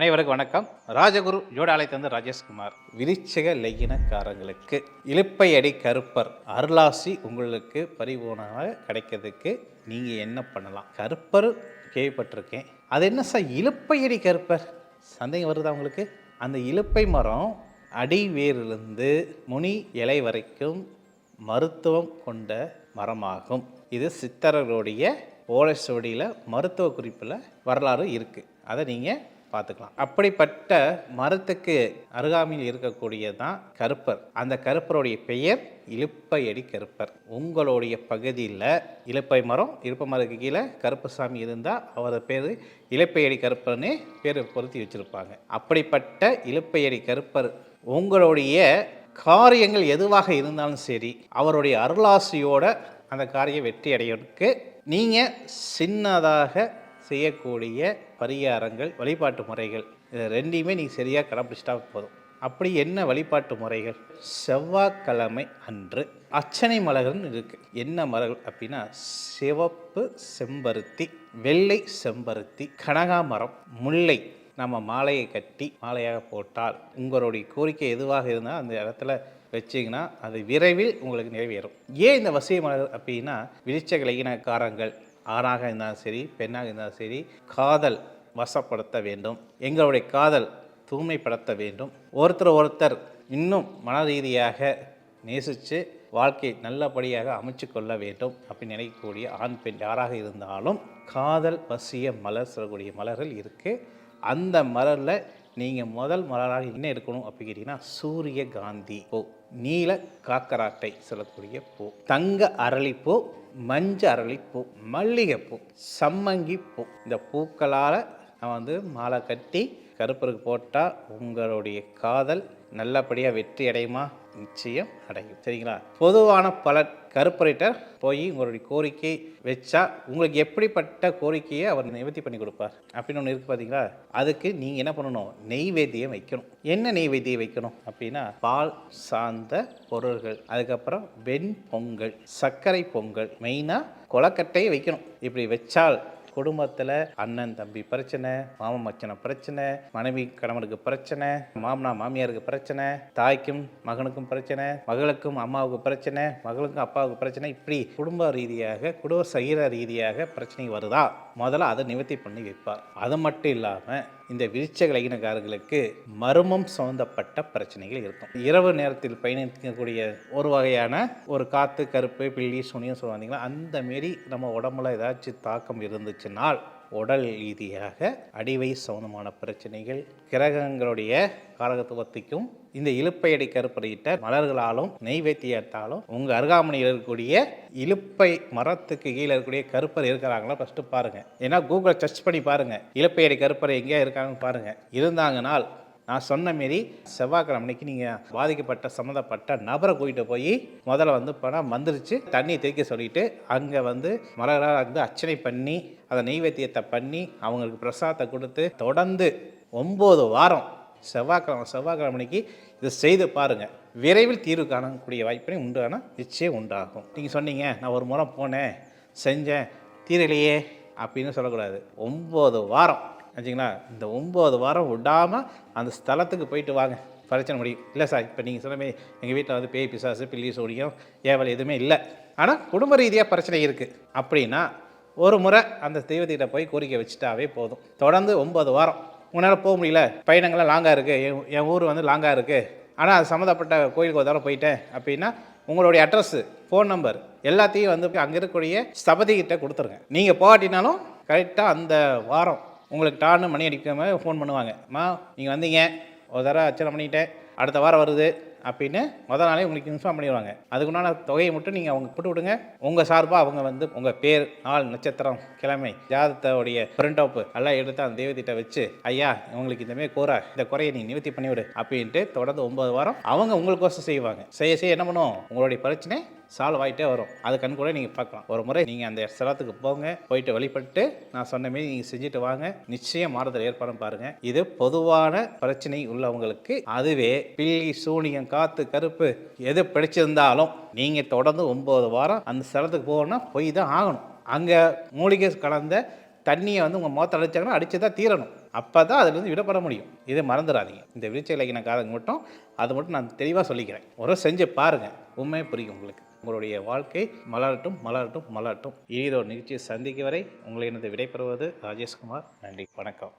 அனைவருக்கும் வணக்கம். ராஜகுரு ஜோடாலயத்திலிருந்து ராஜேஷ்குமார். விருச்சிக லெகினக்காரங்களுக்கு இழுப்பை அடி கருப்பர் அருளாசி உங்களுக்கு பரிபூர்ணமாக கிடைக்கிறதுக்கு நீங்கள் என்ன பண்ணலாம்? கருப்பர் கேள்விப்பட்டிருக்கேன். அது என்ன சார்? இழுப்பை அடி கருப்பர்? சந்தேகம் வருதா உங்களுக்கு? அந்த இலுப்பை மரம் அடி வேரிலிருந்து முனி இலை வரைக்கும் மருத்துவம் கொண்ட மரமாகும். இது சித்தர்களுடைய ஓலைச்சுவடியில் மருத்துவ குறிப்பில் வரலாறு இருக்குது அதை நீங்கள் பார்த்துக்கலாம். அப்படிப்பட்ட மரத்துக்கு அருகாமையில் இருக்கக்கூடியது தான் கருப்பர். அந்த கருப்பருடைய பெயர் இழுப்பையடி கருப்பர். உங்களுடைய பகுதியில் இலுப்பை மரம் இழுப்பை மரத்துக்கு கீழே கருப்பசாமி இருந்தால் அவரது பேர் இழுப்பையடி கருப்பர்னு பேர் பொருத்தி வச்சுருப்பாங்க. அப்படிப்பட்ட இலுப்பையடி கருப்பர் உங்களுடைய காரியங்கள் எதுவாக இருந்தாலும் சரி அவருடைய அருளாசியோட அந்த காரியம் வெற்றி அடையிறதுக்கு நீங்கள் சின்னதாக செய்யக்கூடிய பரிகாரங்கள் வழிபாட்டு முறைகள். இது ரெண்டையுமே நீங்கள் சரியாக கடைப்பிடிச்சிட்டா போதும். அப்படி என்ன வழிபாட்டு முறைகள்? செவ்வாய்க்கிழமை அன்று அச்சனை மலர்கள்னு இருக்குது என்ன மலர்கள் அப்படின்னா சிவப்பு செம்பருத்தி வெள்ளை செம்பருத்தி கனகாமரம் முல்லை. நம்ம மாலையை கட்டி மாலையாக போட்டால் உங்களுடைய கோரிக்கை எதுவாக இருந்தால் அந்த இடத்துல வச்சிங்கன்னா அது விரைவில் உங்களுக்கு நிறைவேறும். ஏன் இந்த வசிய மலர் அப்படின்னா விரிச்ச இலகினக்காரங்கள் ஆணாக இருந்தாலும் சரி பெண்ணாக இருந்தாலும் சரி காதல் வசப்படுத்த வேண்டும். எங்களுடைய காதல் தூய்மைப்படுத்த வேண்டும். ஒருத்தர் ஒருத்தர் இன்னும் மன ரீதியாக நேசித்து வாழ்க்கை நல்லபடியாக அமைச்சு கொள்ள வேண்டும் அப்படின்னு நினைக்கக்கூடிய ஆண் பெண் யாராக இருந்தாலும் காதல் வசிய மலர் சொல்லக்கூடிய மலர்கள் இருக்குது அந்த மலரில் நீங்கள் முதல் மலராக என்ன எடுக்கணும் அப்படின்னு கேட்டிங்கன்னா சூரிய காந்தி பூ. நீல காக்கராட்டை சொல்லக்கூடிய பூ. தங்க அரளிப்பூ மஞ்ச அரளிப்பூ மல்லிகைப்பூ சம்மங்கி பூ. இந்த பூக்களால் நான் வந்து மாலை கட்டி கருப்பருக்கு போட்டால் உங்களுடைய காதல் நல்லபடியாக வெற்றி அடையுமா? நிச்சயம் அடையும். சரிங்களா? பொதுவான பல கருப்பரைட்ட போய் உங்களுடைய கோரிக்கை வச்சா உங்களுக்கு எப்படிப்பட்ட கோரிக்கையை அவர் நிவர்த்தி பண்ணி கொடுப்பார்? அப்படின்னு ஒன்று இருக்குது பார்த்தீங்களா அதுக்கு நீங்கள் என்ன பண்ணணும்? நெய்வேத்தியம் வைக்கணும். என்ன நெய்வேத்தியம் வைக்கணும் அப்படின்னா பால் சார்ந்த பொருள்கள் அதுக்கப்புறம் வெண் பொங்கல் சர்க்கரை பொங்கல் மெயினாக கொலக்கட்டையை வைக்கணும். இப்படி வச்சால் குடும்பத்தில் அண்ணன் தம்பி பிரச்சனை மாமன் மச்சனை பிரச்சனை மனைவி கணவனுக்கு பிரச்சனை மாமனா மாமியாருக்கு பிரச்சனை தாய்க்கும் மகனுக்கும் பிரச்சனை மகளுக்கும் அம்மாவுக்கு பிரச்சனை மகளுக்கும் அப்பாவுக்கு பிரச்சனை. இப்படி குடும்ப ரீதியாக குடும்ப சகிர ரீதியாக பிரச்சனை வருதா? முதல்ல அதை நிவர்த்தி பண்ணி வைப்பார் அது மட்டும் இல்லாமல் இந்த விருச்சக லகினக்காரர்களுக்கு மர்மம் சம்பந்தப்பட்ட பிரச்சனைகள் இருக்கும். இரவு நேரத்தில் பயணிக்கக்கூடிய ஒரு வகையான ஒரு காற்று கருப்பு பில்லி சுனியும் சொல்லுவாங்க அந்த மாரி நம்ம உடம்புல ஏதாச்சும் தாக்கம் இருந்துச்சுனால் உடல் ரீதியாக அடிவை சம்பந்தமான பிரச்சனைகள் கிரகங்களுடைய காரகத்துவத்துக்கும் இந்த இலுப்பையடி கருப்பறையிட்ட மலர்களாலும் நெய்வேத்தியத்தாலும் உங்கள் அருகாமனையில் இருக்கக்கூடிய இலுப்பை மரத்துக்கு கீழே இருக்கக்கூடிய கருப்பர் இருக்கிறாங்களா ஃபஸ்ட்டு பாருங்கள் ஏன்னா கூகுளை சர்ச் பண்ணி பாருங்கள் இலுப்பையடி கருப்பரை எங்கேயா இருக்காங்கன்னு பாருங்கள் இருந்தாங்கனால் நான் சொன்ன மாரி செவ்வாய்க்கிழமை அன்னைக்கு நீங்கள் பாதிக்கப்பட்ட சம்மந்தப்பட்ட நபரை கூட்டிகிட்டு போய் முதல்ல வந்து பணம் வந்துருச்சு. தண்ணி தேய்க்க சொல்லிட்டு அங்கே வந்து மலராக வந்து அர்ச்சனை பண்ணி அதை நெய்வேத்தியத்தை பண்ணி அவங்களுக்கு பிரசாதத்தை கொடுத்து தொடர்ந்து ஒம்பது வாரம் செவ்வாய்க்கிழமை செவ்வாய்க்கிழமை அன்னைக்கு இதை செய்து பாருங்கள் விரைவில் தீர்வு காணக்கூடிய வாய்ப்பினை உண்டான நிச்சயம் உண்டாகும். நீங்கள் சொன்னீங்க நான் ஒரு முறை போனேன் செஞ்சேன் தீரலையே அப்படின்னு சொல்லக்கூடாது. ஒம்பது வாரம் ஆச்சுங்களா இந்த ஒம்பது வாரம் விடாமல் அந்த ஸ்தலத்துக்கு போயிட்டு வாங்க. பிரச்சனை முடியும். இல்லை சார் இப்போ நீங்கள் சொன்ன மாதிரி எங்கள் வீட்டில் வந்து பேய் பிசாசு பில்லி சோடியம் ஏவல் எதுவுமே இல்லை. ஆனால் குடும்ப ரீதியாக பிரச்சனை இருக்குது அப்படின்னா ஒரு முறை அந்த தெய்வத்திட்ட போய் கோரிக்கை வச்சுட்டாவே போதும். தொடர்ந்து ஒம்பது வாரம். உங்களால் போக முடியல. பயணங்கள்லாம் லாங்காக இருக்குது என் என் ஊர் வந்து லாங்காக இருக்குது ஆனால் அது சம்மந்தப்பட்ட கோயிலுக்கு ஒரு தடவை போயிட்டேன் அப்படின்னா உங்களுடைய அட்ரஸ்ஸு ஃபோன் நம்பர் எல்லாத்தையும் வந்து அங்கே இருக்கக்கூடிய ஸ்தபதிகிட்ட கொடுத்துருங்க. நீங்கள் போகாட்டினாலும் கரெக்டாக அந்த வாரம் உங்களுக்கு டான்னு மணி அடிக்காம ஃபோன் பண்ணுவாங்க. அம்மா நீங்கள் வந்தீங்க. ஒரு தடவை அச்சனை பண்ணிட்டேன். அடுத்த வாரம் வருது. அப்படின்னு முதல் நாளே உங்களுக்கு இன்ஃபார்ம் பண்ணிடுவாங்க. அதுக்குண்டான தொகையை மட்டும் நீங்கள் அவங்க போட்டு விடுங்க. உங்கள் சார்பாக அவங்க வந்து உங்கள் பேர் நாள் நட்சத்திரம் கிழமை ஜாதத்தோடைய பிரிண்ட் அவுப் எல்லாம் எடுத்து அந்த தெய்வத்திட்ட வச்சு ஐயா உங்களுக்கு இந்தமாரி கோர இந்த குறையை நீ நிவர்த்தி பண்ணிவிடு. அப்படின்ட்டு தொடர்ந்து ஒன்பது வாரம் அவங்க உங்களுக்கோசம் செய்வாங்க. செய்ய செய்ய என்ன பண்ணுவோம்? உங்களுடைய பிரச்சனை சால்வ் ஆகிட்டே வரும். அது கண் கூட நீங்கள் பார்க்கலாம். ஒரு முறை நீங்கள் அந்த ஸ்தலத்துக்கு போங்க போயிட்டு வழிபட்டு நான் சொன்ன மாரி நீங்கள் செஞ்சுட்டு வாங்க. நிச்சயம் மாறுதல் ஏற்படும் பாருங்கள் இது பொதுவான பிரச்சனை உள்ளவங்களுக்கு. அதுவே பில்லி சூனியம் காற்று கருப்பு எது பிடிச்சிருந்தாலும் நீங்கள் தொடர்ந்து ஒம்பது வாரம் அந்த ஸ்தலத்துக்கு போகணும்னா போய் தான் ஆகணும். அங்கே மூலிகை கலந்த தண்ணியை வந்து உங்கள் முகத்தை அடித்தாங்கன்னா அடித்து தான் தீரணும். அப்போ தான் அதுலேருந்து விடப்பட முடியும். இதை மறந்துடாதீங்க. இந்த விருச்ச இலக்கின காதங்க மட்டும் அது மட்டும் நான் தெளிவாக சொல்லிக்கிறேன். ஒரு செஞ்சு பாருங்கள் உண்மையை புரியும் உங்களுக்கு. உங்களுடைய வாழ்க்கை மலரட்டும் மலரட்டும் மலரட்டும். இனிதோர் நிகழ்ச்சியை சந்திக்கும் வரை உங்களை எனது விடைபெறுவது ராஜேஷ்குமார். நன்றி வணக்கம்.